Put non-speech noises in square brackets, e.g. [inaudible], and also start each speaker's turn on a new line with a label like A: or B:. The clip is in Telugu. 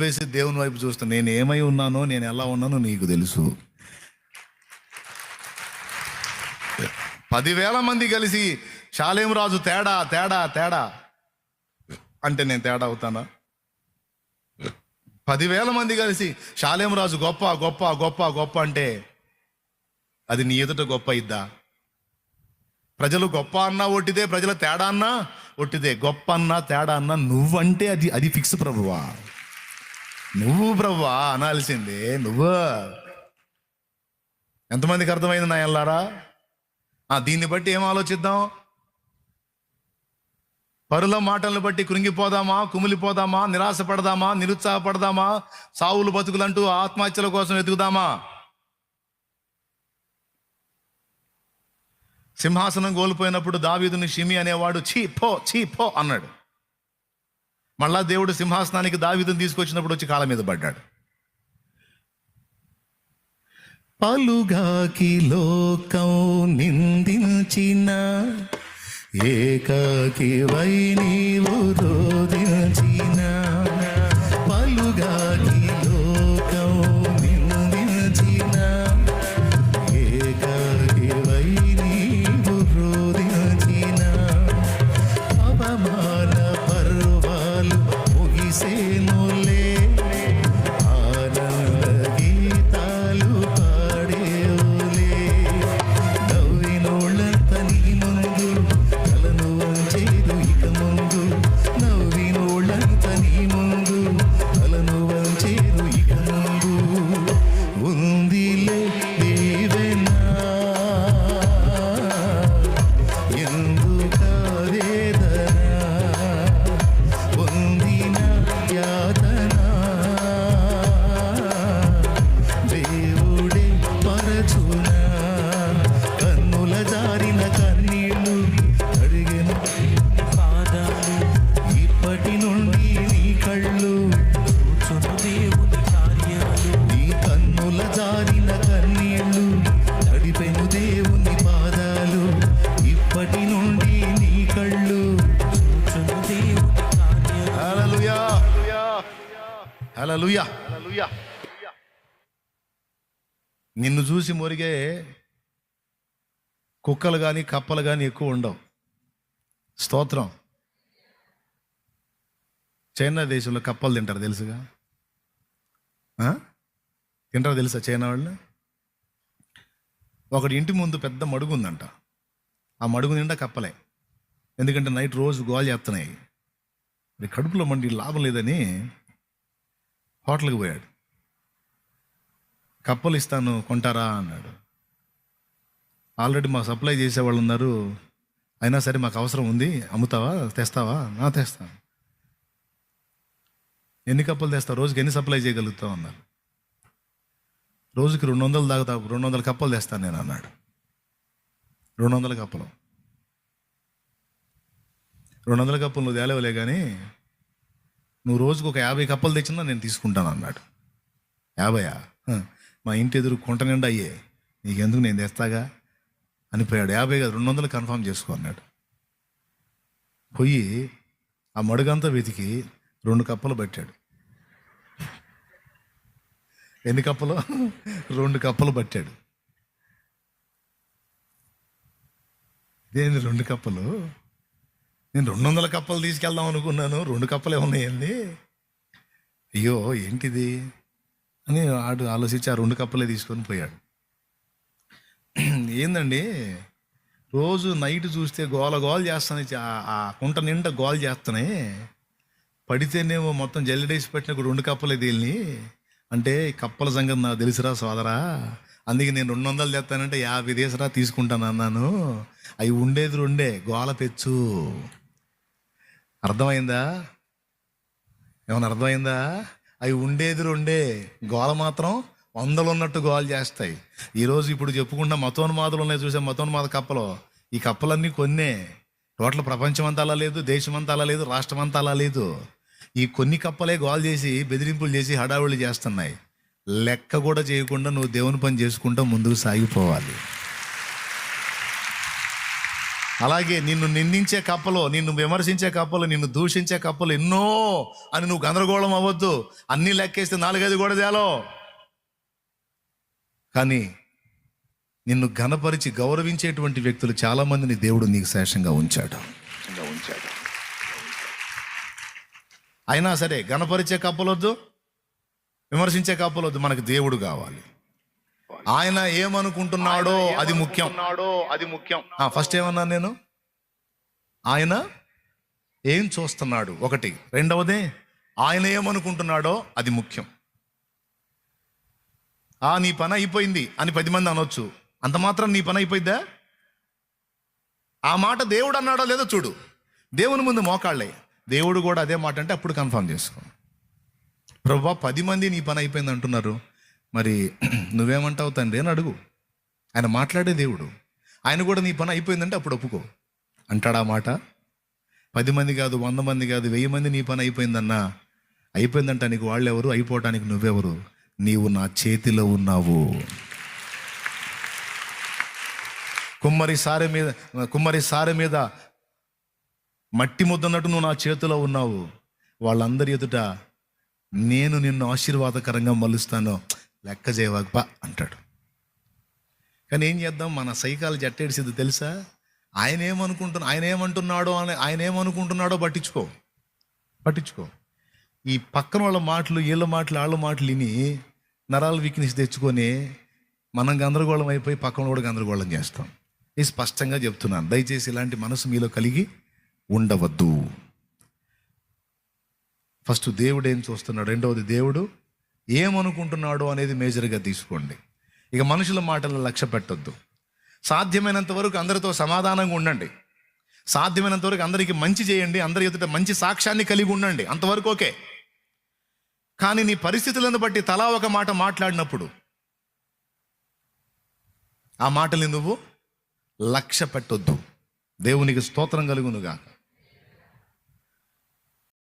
A: వేసి దేవుని వైపు చూస్తా నేను ఏమై ఉన్నానో నేను ఎలా ఉన్నానో నీకు తెలుసు. పదివేల మంది కలిసి శాలేం రాజు తేడా తేడా తేడా. అంటే నేను తేడా అవుతానా? పదివేల మంది కలిసి శాలేం రాజు గొప్ప గొప్ప గొప్ప గొప్ప అంటే అది నీ ఎదుట గొప్ప ఇద్దా ప్రజలు గొప్ప అన్నా ఒట్టిదే ప్రజల తేడా అన్నా ఒట్టిదే. గొప్ప అన్నా తేడా అన్నా నువ్వంటే అది అది ఫిక్స్ ప్రభువా? నువ్వు ప్రభువా అనాల్సిందే నువ్వు. ఎంతమందికి అర్థమైంది నా ఎల్లారా ఆ దీన్ని బట్టి ఏం ఆలోచిద్దాం? పరుల మాటలను బట్టి కృంగిపోదామా కుమిలిపోదామా నిరాశపడదామా నిరుత్సాహపడదామా సావులు బతుకులంటూ ఆత్మహత్యల కోసం వెతుకుదామా? సింహాసనం కోల్పోయినప్పుడు దావీదుని షిమి అనేవాడు చీ పో చీ పో అన్నాడు. మళ్ళా దేవుడు సింహాసనానికి దావిదం తీసుకొచ్చినప్పుడు వచ్చి కాళ్ళ మీద పడ్డాడు. పలుగాకి లోకం నిందించిన ఏకాకి వై నీవు దేవుని
B: కార్యాలు
A: నీ కన్నుల జారిన నడిపెను దేవుని పాదాలు. ఇప్పటి నుండి నీ కళ్ళు
B: కూర్చున్న దేవుని కార్యాలు.
A: నిన్ను చూసి మురిగే కుక్కలు కానీ కప్పలు కానీ ఎక్కువ ఉండవు. స్తోత్రం. చైనా దేశంలో కప్పలు తింటారు తెలుసుగా? తింటారు తెలుసా చైనా వాళ్ళు ఒకటి ఇంటి ముందు పెద్ద మడుగు ఉందంట. ఆ మడుగు నిండా కప్పలే. ఎందుకంటే నైట్ రోజు గోల్ చేస్తున్నాయి మరి కడుపులో మండి లాభం లేదని హోటల్కి పోయాడు. కప్పలు ఇస్తాను కొంటారా అన్నాడు. ఆల్రెడీ మాకు సప్లై చేసేవాళ్ళు ఉన్నారు. అయినా సరే మాకు అవసరం ఉంది. అమ్ముతావా? తెస్తావా? నా తెస్తాను. ఎన్ని కప్పలు తెస్తావు రోజుకి ఎన్ని సప్లై చేయగలుగుతావు అన్నారు. రోజుకి రెండు వందలు దాకా రెండు వందల కప్పలు తెస్తాను నేను అన్నాడు. రెండు వందల కప్పలు. రెండు వందల కప్పులు నువ్వు తేలేవలే కానీ నువ్వు రోజుకు ఒక యాభై కప్పలు తెచ్చినా నేను తీసుకుంటాను అన్నాడు. యాభయా? మా ఇంటి ఎదురు కొంట నిండా అయ్యే నీకెందుకు నేను తెస్తాగా? అనిపోయాడు. యాభై కాదు రెండు వందలు కన్ఫర్మ్ చేసుకో అన్నాడు. పోయి ఆ మడుగంతా వెతికి రెండు కప్పలు పట్టాడు ఎన్ని కప్పలు? రెండు కప్పలు పట్టాడు ఇదేంది రెండు కప్పలు? నేను రెండు వందల కప్పలు తీసుకెళ్దాం అనుకున్నాను. రెండు కప్పలు ఉన్నాయండి. అయ్యో ఏంటిది? అని ఆడు ఆలోచించి ఆ రెండు కప్పలే తీసుకొని పోయాడు. ఏందండి? రోజు నైట్ చూస్తే గోల గోల చేస్తాను ఆ కుంట నిండా గోల చేస్తున్నాయి. పడితేనేమో మొత్తం జల్లెడేసి పెట్టిన రెండు కప్పలే దీన్ని అంటే కప్పల సంగతి నాకు తెలుసురా సోదరా. అందుకే నేను రెండు వందలు తెస్తానంటే యాభై దేశరా తీసుకుంటాను అన్నాను. అవి ఉండేది రెండే గోల పెచ్చు. అర్థమైందా? ఏమన్నా అర్థమైందా? అవి ఉండేది రెండే గోల మాత్రం వందలు ఉన్నట్టు గోలు చేస్తాయి. ఈరోజు ఇప్పుడు చెప్పుకుంటున్న మతోన్మాదులు ఉన్నాయి చూసే మతోన్మాద కప్పలు. ఈ కప్పలన్నీ కొన్నే. టోటల్ ప్రపంచం అంతా అలా లేదు దేశం అంతా అలా లేదు రాష్ట్రం అంతా అలా లేదు. ఈ కొన్ని కప్పలే గోల్ చేసి బెదిరింపులు చేసి హడావుళ్ళు చేస్తున్నాయి. లెక్క కూడా చేయకుండా నువ్వు దేవుని పని చేసుకుంటూ ముందుకు సాగిపోవాలి. అలాగే నిన్ను నిందించే కప్పలో నిన్ను విమర్శించే కప్పలు నిన్ను దూషించే కప్పలు ఎన్నో అని నువ్వు గందరగోళం అవ్వద్దు. అన్నీ లెక్కేస్తే నాలుగైదు కూడా తేలో. కానీ నిన్ను ఘనపరిచి గౌరవించేటువంటి వ్యక్తులు చాలామందిని దేవుడు నీకు శేషంగా ఉంచాడు. అయినా సరే ఘనపరిచే కప్పలొద్దు విమర్శించే కప్పలొద్దు మనకు దేవుడు కావాలి. ఆయన ఏమనుకుంటున్నాడో అది ముఖ్యం.
C: అది ముఖ్యం.
A: ఫస్ట్ ఏమన్నా నేను? ఆయన ఏం చూస్తున్నాడు? ఒకటి. రెండవది ఆయన ఏమనుకుంటున్నాడో అది ముఖ్యం. ఆ నీ పని అయిపోయింది అని పది మంది అనొచ్చు. అంత మాత్రం నీ పని అయిపోయిద్దా? ఆ మాట దేవుడు అన్నాడో లేదో చూడు. దేవుని ముందు మోకాళ్ళే దేవుడు కూడా అదే మాట అంటే అప్పుడు కన్ఫర్మ్ చేసుకో. ప్రభా పది మంది నీ పని అయిపోయింది అంటున్నారు. మరి [clears throat] నువ్వేమంటావు తండ్రి అని అడుగు. ఆయన మాట్లాడే దేవుడు. ఆయన కూడా నీ పని అయిపోయిందంటే అప్పుడు ఒప్పుకో. అంటాడా మాట? పది మంది కాదు వంద మంది కాదు వెయ్యి మంది నీ పని అయిపోయిందన్నా అయిపోయిందంట నీకు వాళ్ళెవరు? అయిపోవటానికి నువ్వెవరు? నీవు నా చేతిలో ఉన్నావు. కుమ్మరి సారె మీద కుమ్మరి సారె మీద మట్టి ముద్దన్నట్టు నువ్వు నా చేతిలో ఉన్నావు. వాళ్ళందరి ఎదుట నేను నిన్ను ఆశీర్వాదకరంగా మలుస్తాను లెక్క చేయవాక అంటాడు. కానీ ఏం చేద్దాం? మన సైకాలు జట్టేడిసింది తెలుసా? ఆయన ఏమనుకుంటున్నా ఆయన ఏమంటున్నాడో అని ఆయన ఏమనుకుంటున్నాడో పట్టించుకో. పట్టించుకో. ఈ పక్కన వాళ్ళ మాటలు వీళ్ళ మాటలు వాళ్ళ మాటలు విని నరాల వీక్నెస్ తెచ్చుకొని మనం గందరగోళం అయిపోయి పక్కన కూడా గందరగోళం చేస్తాం. ఇది స్పష్టంగా చెప్తున్నాను. దయచేసి ఇలాంటి మనసు మీలో కలిగి ఉండవద్దు. ఫస్ట్ దేవుడు ఏం చూస్తున్నాడు? రెండవది దేవుడు ఏమనుకుంటున్నాడు అనేది మేజర్గా తీసుకోండి. ఇక మనుషుల మాటలను లక్ష్య పెట్టొద్దు. సాధ్యమైనంత వరకు అందరితో సమాధానంగా ఉండండి. సాధ్యమైనంత వరకు అందరికీ మంచి చేయండి అందరి ఎదుట మంచి సాక్ష్యాన్ని కలిగి ఉండండి. అంతవరకు ఓకే. కానీ నీ పరిస్థితులను బట్టి తలా ఒక మాట మాట్లాడినప్పుడు ఆ మాటని నువ్వు లక్ష్య పెట్టొద్దు. దేవునికి స్తోత్రం కలుగునుగాక.